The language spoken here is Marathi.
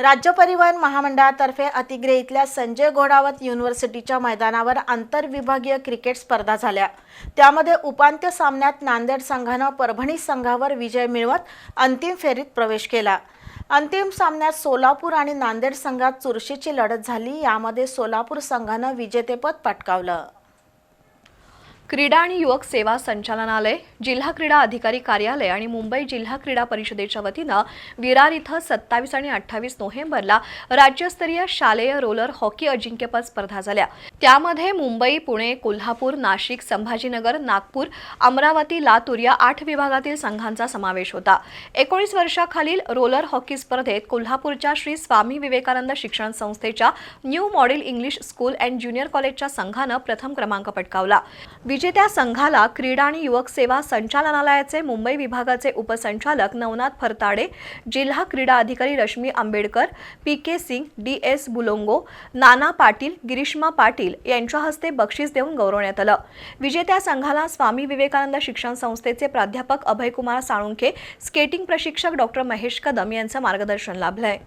राज्य परिवहन महामंडळातर्फे अतिग्रे इथल्या संजय घोडावत युनिव्हर्सिटीच्या मैदानावर आंतरविभागीय क्रिकेट स्पर्धा झाल्या. त्यामध्ये उपांत्य सामन्यात नांदेड संघानं परभणी संघावर विजय मिळवत अंतिम फेरीत प्रवेश केला. अंतिम सामन्यात सोलापूर आणि नांदेड संघात चुरशीची लढत झाली यामध्ये सोलापूर संघानं विजेतेपद पटकावलं. क्रीडा आणि युवक सेवा संचालनालय जिल्हा क्रीडा अधिकारी कार्यालय आणि मुंबई जिल्हा क्रीडा परिषदेच्या वतीनं विरार इथं सत्तावीस आणि अठ्ठावीस नोव्हेंबरला राज्यस्तरीय शालेय रोलर हॉकी अजिंक्यपद स्पर्धा झाल्या. त्यामध्ये मुंबई पुणे कोल्हापूर नाशिक संभाजीनगर नागपूर अमरावती लातूर या आठ विभागातील संघांचा समावेश होता. एकोणीस वर्षाखालील रोलर हॉकी स्पर्धेत कोल्हापूरच्या श्री स्वामी विवेकानंद शिक्षण संस्थेच्या new model English school and junior कॉलेजच्या संघानं प्रथम क्रमांक पटकावला. विजेत्या संघाला क्रीडा आणि युवक सेवा संचालनालयाचे मुंबई विभागाचे उपसंचालक नवनाथ फरताडे जिल्हा क्रीडा अधिकारी Rashmi Ambedkar P K Singh D S बुलोंगो Nana Patil Girishma Patil यांच्या हस्ते बक्षीस देऊन गौरवण्यात आलं. विजेत्या संघाला स्वामी विवेकानंद शिक्षण संस्थेचे प्राध्यापक अभयकुमार साळुंखे स्केटिंग प्रशिक्षक डॉक्टर महेश कदम यांचं मार्गदर्शन लाभलंय.